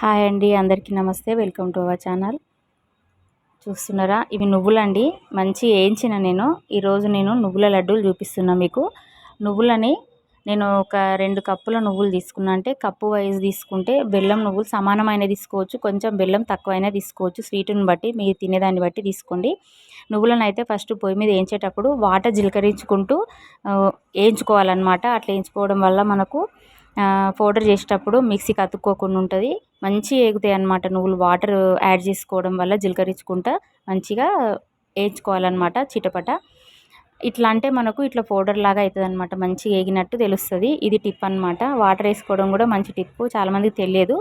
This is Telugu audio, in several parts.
హాయ్ అండి అందరికీ నమస్తే. Welcome to our channel. చూస్తున్నారా? ఇవి నువ్వులండి. మంచి వేయించిన నేను. ఈరోజు నేను నువ్వుల లడ్డూలు చూపిస్తున్నా మీకు. నువ్వులని నేను ఒక రెండు కప్పుల నువ్వులు తీసుకున్నా. అంటే కప్పు వైజ్ తీసుకుంటే బెల్లం నువ్వులు సమానమైన తీసుకోవచ్చు. కొంచెం బెల్లం తక్కువైనా తీసుకోవచ్చు. స్వీట్ని బట్టి మీరు తినేదాన్ని బట్టి తీసుకోండి. నువ్వులను అయితే ఫస్ట్ పొయ్యి మీద వేయించేటప్పుడు వాటర్ జీలకరించుకుంటూ వేయించుకోవాలన్నమాట. అట్లా వేయించుకోవడం వల్ల మనకు పౌడర్ చేసేటప్పుడు మిక్సీకి అతుక్కోకుండా ఉంటుంది. మంచి ఎగుతాయి అనమాట నువ్వులు. వాటర్ యాడ్ చేసుకోవడం వల్ల జీలకరించుకుంటా మంచిగా వేయించుకోవాలన్నమాట చిటపట. ఇట్లా అంటే మనకు ఇట్లా పౌడర్ లాగా అవుతుంది అనమాట మంచిగా వేగినట్టు తెలుస్తుంది. ఇది టిప్ అనమాట వాటర్ వేసుకోవడం కూడా మంచి టిప్ చాలామందికి తెలియదు.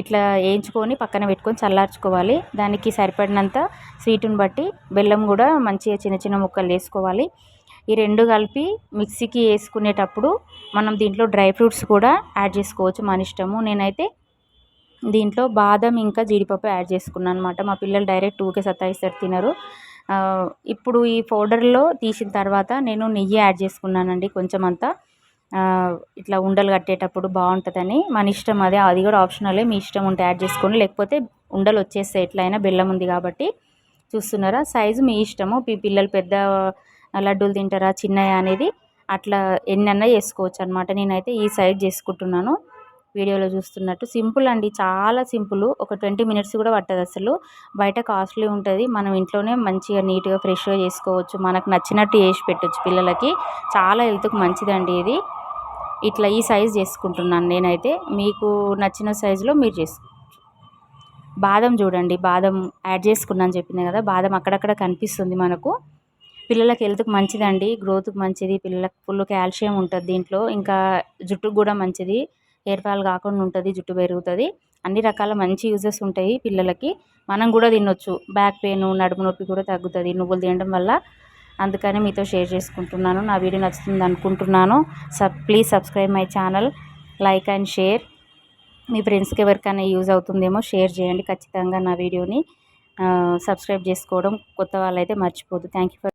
ఇట్లా వేయించుకొని పక్కన పెట్టుకొని చల్లార్చుకోవాలి. దానికి సరిపడినంత స్వీటుని బట్టి బెల్లం కూడా మంచిగా చిన్న చిన్న ముక్కలు వేసుకోవాలి. ఈ రెండు కలిపి మిక్సీకి వేసుకునేటప్పుడు మనం దీంట్లో డ్రై ఫ్రూట్స్ కూడా యాడ్ చేసుకోవచ్చు మన ఇష్టము. నేనైతే దీంట్లో బాదం ఇంకా జీడిపప్పు యాడ్ చేసుకున్నాను అనమాట మా పిల్లలు డైరెక్ట్ ఊకే సత్తాయిస్తారు తినరు. ఇప్పుడు ఈ పౌడర్లో తీసిన తర్వాత నేను నెయ్యి యాడ్ చేసుకున్నానండి కొంచెం అంతా. ఇట్లా ఉండలు కట్టేటప్పుడు బాగుంటుందని. మన ఇష్టం అదే. అది కూడా ఆప్షనలే. మీ ఇష్టం ఉంటే యాడ్ చేసుకోండి. లేకపోతే ఉండలు వచ్చేస్తాయి ఎట్లయినా బెల్లం ఉంది కాబట్టి చూస్తున్నారా? సైజు మీ ఇష్టము. పిల్లలు పెద్ద లడ్డూలు తింటారా చిన్నయా అనేది అట్లా ఎన్నైనా చేసుకోవచ్చు అనమాట నేనైతే ఈ సైజ్ చేసుకుంటున్నాను. వీడియోలో చూస్తున్నట్టు సింపుల్ అండి. చాలా సింపుల్. ఒక ట్వంటీ మినిట్స్ కూడా పట్టదు అసలు. బయట కాస్ట్లీ ఉంటుంది. మనం ఇంట్లోనే మంచిగా నీట్గా ఫ్రెష్గా చేసుకోవచ్చు. మనకు నచ్చినట్టు వేసి పెట్టచ్చు పిల్లలకి. చాలా హెల్త్కి మంచిదండి ఇది. ఇట్లా ఈ సైజ్ చేసుకుంటున్నాను నేనైతే. మీకు నచ్చిన సైజులో మీరు చేసుకోవచ్చు బాదం చూడండి. బాదం యాడ్ చేసుకున్నాను చెప్పిన కదా. బాదం అక్కడక్కడ కనిపిస్తుంది మనకు. పిల్లలకి హెల్త్కి మంచిదండి. గ్రోత్కి మంచిది. పిల్లలకు ఫుల్ కాల్షియం ఉంటుంది దీంట్లో. ఇంకా జుట్టుకు కూడా మంచిది. హెయిర్ ఫాల్ కాకుండా ఉంటుంది జుట్టు పెరుగుతుంది. అన్ని రకాల మంచి యూజెస్ ఉంటాయి పిల్లలకి. మనం కూడా తినొచ్చు. బ్యాక్ పెయిన్ నడుము నొప్పి కూడా తగ్గుతుంది. నువ్వులు తినడం వల్ల అందుకని మీతో షేర్ చేసుకుంటున్నాను. నా వీడియో నచ్చుతుంది అనుకుంటున్నాను. Sub please subscribe my channel. Like and share. మీ ఫ్రెండ్స్కి ఎవరికైనా యూజ్ అవుతుందేమో షేర్ చేయండి. ఖచ్చితంగా నా వీడియోని సబ్స్క్రైబ్ చేసుకోవడం కొత్త వాళ్ళైతే మర్చిపోదు. Thank you for